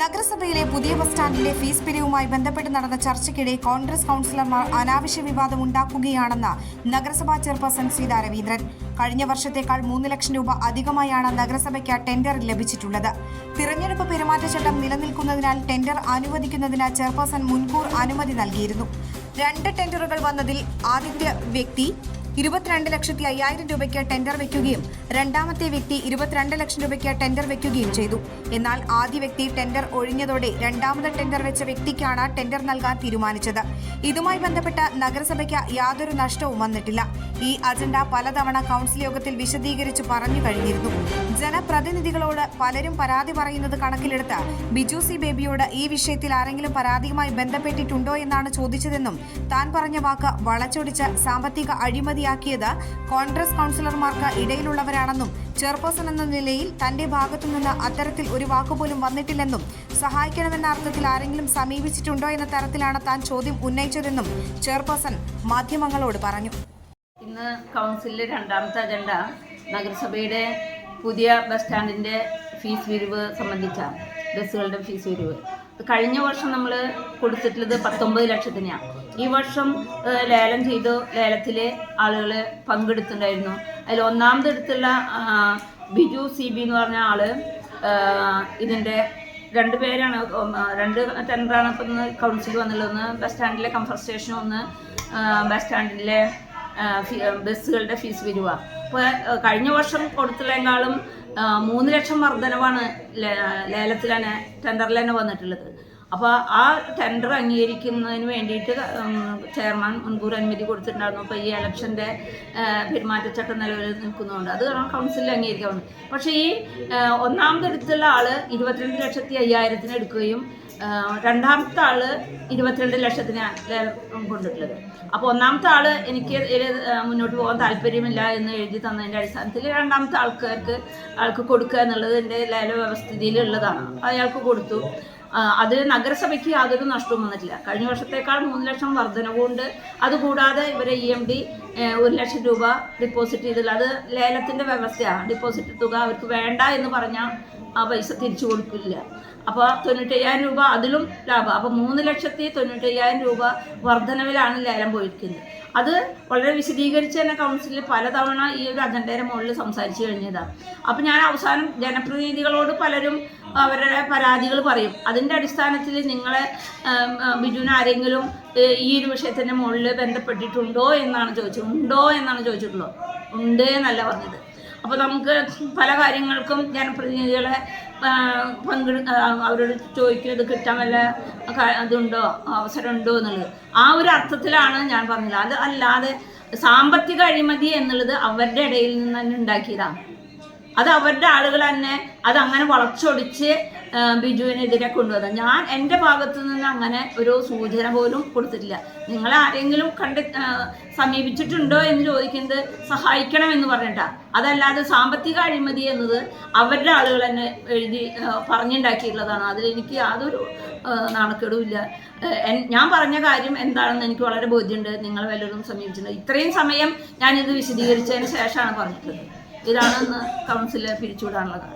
നഗരസഭയിലെ പുതിയ bus സ്റ്റാൻഡിലെ fees പിരിവുമായി ബന്ധപ്പെട്ട് നടന്ന ചർച്ചയ്ക്കിടെ കോൺഗ്രസ് കൗൺസിലർമാർ അനാവശ്യ വിവാദം ഉണ്ടാക്കുകയാണെന്ന് നഗരസഭാ ചെയർപേഴ്സൺ സീതാ രവീന്ദ്രൻ. കഴിഞ്ഞ വർഷത്തേക്കാൾ മൂന്ന് ലക്ഷം രൂപ അധികമായാണ് നഗരസഭയ്ക്ക് ടെൻഡർ ലഭിച്ചിട്ടുള്ളത്. തിരഞ്ഞെടുപ്പ് പെരുമാറ്റച്ചട്ടം നിലനിൽക്കുന്നതിനാൽ ടെൻഡർ അനുവദിക്കുന്നതിന് ചെയർപേഴ്സൺ മുൻകൂർ അനുമതി നൽകിയിരുന്നു. രണ്ട് ടെൻഡറുകൾ വന്നതിൽ ആദ്യത്തെ വ്യക്തി ഇരുപത്തിരണ്ട് ലക്ഷത്തി അയ്യായിരം രൂപയ്ക്ക് ടെൻഡർ വെക്കുകയും രണ്ടാമത്തെ വ്യക്തി ഇരുപത്തിരണ്ട് ലക്ഷം രൂപയ്ക്ക് ടെൻഡർ വെക്കുകയും ചെയ്തു. എന്നാൽ ആദ്യ വ്യക്തി ടെൻഡർ ഒഴിഞ്ഞതോടെ രണ്ടാമത് ടെൻഡർ വെച്ച വ്യക്തിക്കാണ് ടെൻഡർ നൽകാൻ തീരുമാനിച്ചത്. ഇതുമായി ബന്ധപ്പെട്ട നഗരസഭയ്ക്ക് യാതൊരു നഷ്ടവും വന്നിട്ടില്ല. ഈ അജണ്ട പലതവണ കൗൺസിൽ യോഗത്തിൽ വിശദീകരിച്ചു പറഞ്ഞു കഴിഞ്ഞിരുന്നു. ജനപ്രതിനിധികളോട് പലരും പരാതി പറയുന്നത് കണക്കിലെടുത്ത് ബിജു സി ബേബിയോട് ഈ വിഷയത്തിൽ ആരെങ്കിലും പരാതിയുമായി ബന്ധപ്പെട്ടിട്ടുണ്ടോ എന്നാണ് ചോദിച്ചതെന്നും താൻ പറഞ്ഞ വാക്ക് വളച്ചൊടിച്ച് സാമ്പത്തിക അഴിമതിയാക്കിയത് കോൺഗ്രസ് കൌൺസിലർമാർക്ക് ഇടയിലുള്ളവരാണെന്നും ചെയർപേഴ്സൺ എന്ന നിലയിൽ തന്റെ ഭാഗത്തുനിന്ന് അത്തരത്തിൽ ഒരു വാക്കുപോലും വന്നിട്ടില്ലെന്നും സഹായിക്കണമെന്ന അർത്ഥത്തിൽ ആരെങ്കിലും സമീപിച്ചിട്ടുണ്ടോ എന്ന തരത്തിലാണ് താൻ ചോദ്യം ഉന്നയിച്ചതെന്നും ചെയർപേഴ്സൺ മാധ്യമങ്ങളോട് പറഞ്ഞു. ഇന്ന് കൗൺസിലിലെ രണ്ടാമത്തെ അജണ്ട നഗരസഭയുടെ പുതിയ ബസ് സ്റ്റാൻഡിന്റെ ഫീസ് വിരിവ് സംബന്ധിച്ചാണ്. ബസ്സുകളുടെ ഫീസ് പിരിവ് കഴിഞ്ഞ വർഷം നമ്മൾ കൊടുത്തിട്ടുള്ളത് പത്തൊമ്പത് ലക്ഷത്തിനാണ് ഈ വർഷം ലേലം ചെയ്തു ലേലത്തിൽ ആളുകൾ പങ്കെടുത്തിട്ടുണ്ടായിരുന്നു. അതിൽ ഒന്നാമത് എടുത്തുള്ള ബിജു സി ബി എന്ന് പറഞ്ഞ ആൾ ഇതിന്റെ രണ്ട് പേരാണ് രണ്ട് ടെൻഡറാണ് ഇപ്പം കൗൺസിൽ വന്നുള്ളത് ഒന്ന് ബസ് സ്റ്റാൻഡിലെ കംഫർട്ട് സ്റ്റേഷനും ഒന്ന് ബസ് സ്റ്റാൻഡിലെ ബസ്സുകളുടെ ഫീസ് വരിക അപ്പോൾ കഴിഞ്ഞ വർഷം കൊടുത്തതിനേക്കാളും മൂന്ന് ലക്ഷം വർധനവാണ് ലേലത്തിൽ തന്നെ ടെൻഡറിൽ തന്നെ വന്നിട്ടുള്ളത്. അപ്പോൾ ആ ടെൻഡർ അംഗീകരിക്കുന്നതിന് വേണ്ടിയിട്ട് ചെയർമാൻ മുൻകൂർ അനുമതി കൊടുത്തിട്ടുണ്ടായിരുന്നു. അപ്പോൾ ഈ ഇലക്ഷന്റെ പെരുമാറ്റച്ചട്ടം നിലവിൽ നിൽക്കുന്നുണ്ട്. അത് കാരണം കൗൺസിലിൽ അംഗീകരിക്കാവുന്നു. പക്ഷേ ഈ ഒന്നാമത്തെ അടുത്തുള്ള ആൾ ഇരുപത്തിരണ്ട് ലക്ഷത്തി അയ്യായിരത്തിന് എടുക്കുകയും രണ്ടാമത്തെ ആൾ ഇരുപത്തിരണ്ട് ലക്ഷത്തിന് കൊണ്ടിട്ടുള്ളത്. അപ്പോൾ ഒന്നാമത്തെ ആൾ എനിക്ക് മുന്നോട്ട് പോകാൻ താല്പര്യമില്ല എന്ന് എഴുതി തന്നതിന്റെ അടിസ്ഥാനത്തിൽ രണ്ടാമത്തെ ആൾക്കാർക്ക് ആൾക്ക് കൊടുക്കുക എന്നുള്ളത് എന്റെ ലേല വ്യവസ്ഥിതിയിലുള്ളതാണ്. അയാൾക്ക് കൊടുത്തു. അത് നഗരസഭയ്ക്ക് യാതൊരു നഷ്ടവും വന്നിട്ടില്ല. കഴിഞ്ഞ വർഷത്തേക്കാൾ മൂന്ന് ലക്ഷം വർധനവുണ്ട്. അതുകൂടാതെ ഇവരെ ഇ എം ഡി ഒരു ലക്ഷം രൂപ ഡിപ്പോസിറ്റ് ചെയ്തില്ല. അത് ലേലത്തിന്റെ വ്യവസ്ഥയാണ് ഡിപ്പോസിറ്റ് തുക അവർക്ക് വേണ്ട എന്ന് പറഞ്ഞാൽ ആ പൈസ തിരിച്ചു കൊടുക്കില്ല. അപ്പോൾ തൊണ്ണൂറ്റയ്യായിരം രൂപ അതിലും ലാഭം. അപ്പോൾ മൂന്ന് ലക്ഷത്തി തൊണ്ണൂറ്റയ്യായിരം രൂപ വർധനവിലാണ് ലേലം പോയിരിക്കുന്നത്. അത് വളരെ വിശദീകരിച്ച് തന്നെ കൗൺസിലിൽ പലതവണ ഈ ഒരു അജണ്ടയുടെ മുകളിൽ സംസാരിച്ചു കഴിഞ്ഞതാണ് അപ്പം ഞാൻ അവസാനം ജനപ്രതിനിധികളോട് പലരും അവരുടെ പരാതികൾ പറയും. അതിന്റെ അടിസ്ഥാനത്തിൽ നിങ്ങളെ ബിജുവിന് ആരെങ്കിലും ഈ ഒരു വിഷയത്തിന്റെ മുകളിൽ ബന്ധപ്പെട്ടിട്ടുണ്ടോ എന്നാണ് ചോദിച്ചത്. ഉണ്ടോ എന്നാണ് ചോദിച്ചിട്ടുള്ളത്. ഉണ്ട് എന്നല്ല പറഞ്ഞത്. അപ്പോൾ നമുക്ക് പല കാര്യങ്ങൾക്കും ജനപ്രതിനിധികളെ പങ്കെടു അവരോട് ചോദിക്കും ഇത് കിട്ടാൻ വല്ല അതുണ്ടോ അവസരം ഉണ്ടോ എന്നുള്ളത്. ആ ഒരു അർത്ഥത്തിലാണ് ഞാൻ പറഞ്ഞത്. അത് അല്ലാതെ സാമ്പത്തിക അഴിമതി എന്നുള്ളത് അവരുടെ ഇടയിൽ നിന്ന് തന്നെ ഉണ്ടാക്കിയതാണ്. അത് അവരുടെ ആളുകൾ തന്നെ അത് അങ്ങനെ വളച്ചൊടിച്ച് ബിജുവിനെതിരെ കൊണ്ടുവന്നത് ഞാൻ എന്റെ ഭാഗത്തു നിന്ന് അങ്ങനെ ഒരു സൂചന പോലും കൊടുത്തിട്ടില്ല. നിങ്ങൾ ആരെങ്കിലും കണ്ട് സമീപിച്ചിട്ടുണ്ടോ എന്ന് ചോദിക്കുന്നത് സഹായിക്കണം എന്ന് പറഞ്ഞിട്ടാ. അതല്ലാതെ സാമ്പത്തിക അഴിമതി എന്നത് അവരുടെ ആളുകൾ തന്നെ എഴുതി പറഞ്ഞുണ്ടാക്കിയിട്ടുള്ളതാണ്. അതിലെനിക്ക് യാതൊരു നാണക്കേടുമില്ല ഞാൻ പറഞ്ഞ കാര്യം എന്താണെന്ന് എനിക്ക് വളരെ ബോധ്യമുണ്ട്. നിങ്ങൾ വല്ലതും സമീപിച്ചിട്ടുണ്ട്? ഇത്രയും സമയം ഞാനിത് വിശദീകരിച്ചതിന് ശേഷമാണ് പറഞ്ഞിട്ടുള്ളത്. ഇതാണ് കൗൺസിലർ പിരിച്ചുവിടാനുള്ള കാരണം